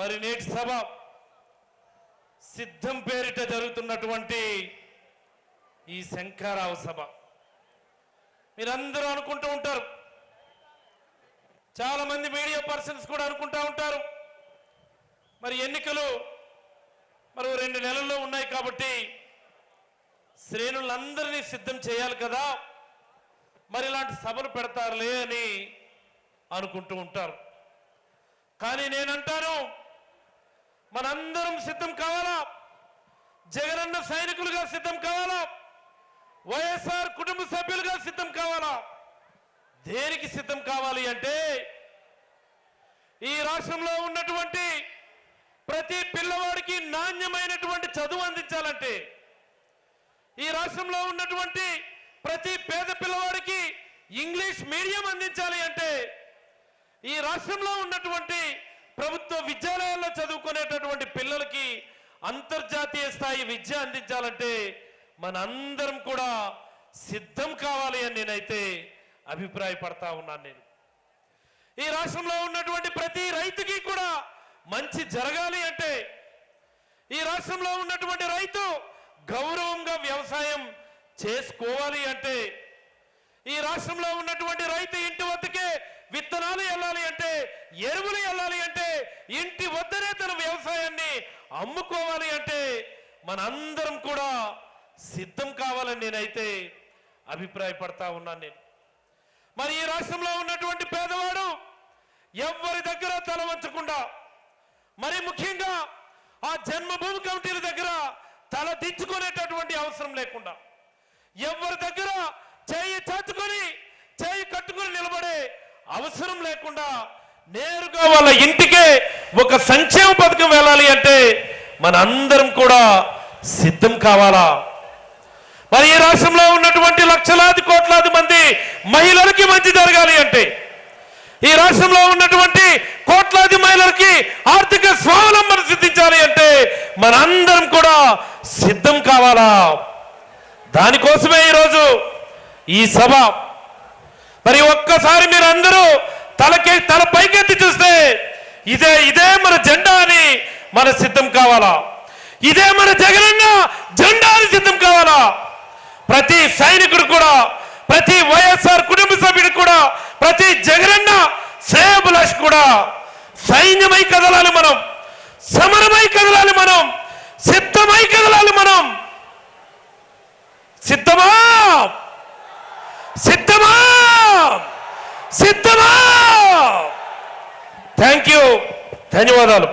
మరి నేటి సభ సిద్ధం పేరిట జరుగుతున్నటువంటి ఈ శంకరావు సభ. మీరందరూ అనుకుంటూ ఉంటారు. చాలా మంది మీడియా పర్సన్స్ కూడా అనుకుంటా ఉంటారు. మరి ఎన్నికలు మరి రెండు నెలల్లో ఉన్నాయి కాబట్టి శ్రేణులందరినీ సిద్ధం చేయాలి కదా. మరి ఇలాంటి సభలు పెడతారులే అని అనుకుంటూ ఉంటారు. కానీ నేనంటాను మనందరం సిద్ధం కావాలా? జగనన్న సైనికులుగా సిద్ధం కావాలా? వైఎస్ఆర్ కుటుంబ సభ్యులుగా సిద్ధం కావాలా? దేనికి సిద్ధం కావాలి అంటే ఈ రాష్ట్రంలో ఉన్నటువంటి ప్రతి పిల్లవాడికి నాణ్యమైనటువంటి చదువు అందించాలంటే ఈ రాష్ట్రంలో ఉన్నటువంటి ప్రతి పేద పిల్లవాడికి ఇంగ్లీష్ మీడియం అందించాలి అంటే ఈ రాష్ట్రంలో ఉన్నటువంటి ప్రభుత్వ విద్యాలయాల్లో చదువుకునేటటువంటి పిల్లలకి అంతర్జాతీయ స్థాయి విద్య అందించాలంటే మనందరం కూడా సిద్ధం కావాలి అని నేనైతే అభిప్రాయపడతా ఉన్నాను నేను. ఈ రాష్ట్రంలో ఉన్నటువంటి ప్రతి రైతుకి కూడా మంచి జరగాలి అంటే ఈ రాష్ట్రంలో ఉన్నటువంటి రైతు గౌరవంగా వ్యవసాయం చేసుకోవాలి అంటే ఈ రాష్ట్రంలో ఉన్నటువంటి రైతు ఇంటి వద్దకే విత్తనాలు వెళ్ళాలి అంటే ఎరువులు వెళ్ళాలి అంటే ఇంటి వద్దనే తన వ్యవసాయాన్ని అమ్ముకోవాలి అంటే మనందరం కూడా సిద్ధం కావాలని నేనైతే అభిప్రాయపడతా ఉన్నాను నేను. మరి ఈ రాష్ట్రంలో ఉన్నటువంటి పేదవాడు ఎవరి దగ్గర తల వంచకుండా మరి ముఖ్యంగా ఆ జన్మభూమి కమిటీల దగ్గర తల దించుకునేటటువంటి అవసరం లేకుండా ఎవరి దగ్గర అవసరం లేకుండా నేరుగా వాళ్ళ ఇంటికే ఒక సంక్షేమ పథకం వెళ్ళాలి అంటే మన అందరం కూడా సిద్ధం కావాలా? మరి ఈ రాష్ట్రంలో ఉన్నటువంటి లక్షలాది కోట్లాది మంది మహిళలకి మంచి జరగాలి అంటే ఈ రాష్ట్రంలో ఉన్నటువంటి కోట్లాది మహిళలకి ఆర్థిక స్వావలంబన సిద్ధించాలి అంటే మనందరం కూడా సిద్ధం కావాలా? దానికోసమే ఈరోజు ఈ సభ మరి ఒక్కసారి మీరు అందరూ తలకి తల పైకెత్తి చూస్తే ఇదే ఇదే మన జెండా అని మన సిద్ధం కావాలా? ఇదే మన జగనన్న జెండా అని సిద్ధం కావాలా? ప్రతి సైనికుడు కూడా ప్రతి వైఎస్ఆర్ కుటుంబ సభ్యుడు కూడా ప్రతి జగనన్న శ్రేయభిలాష్ కూడా సైన్యమై కదలాలి మనం సమరమై కదలాలి మనం సిద్ధమై కదలాలి మనం. సిద్ధమా? సిద్ధమా థ్యాంక్ యూ ధన్యవాదాలు.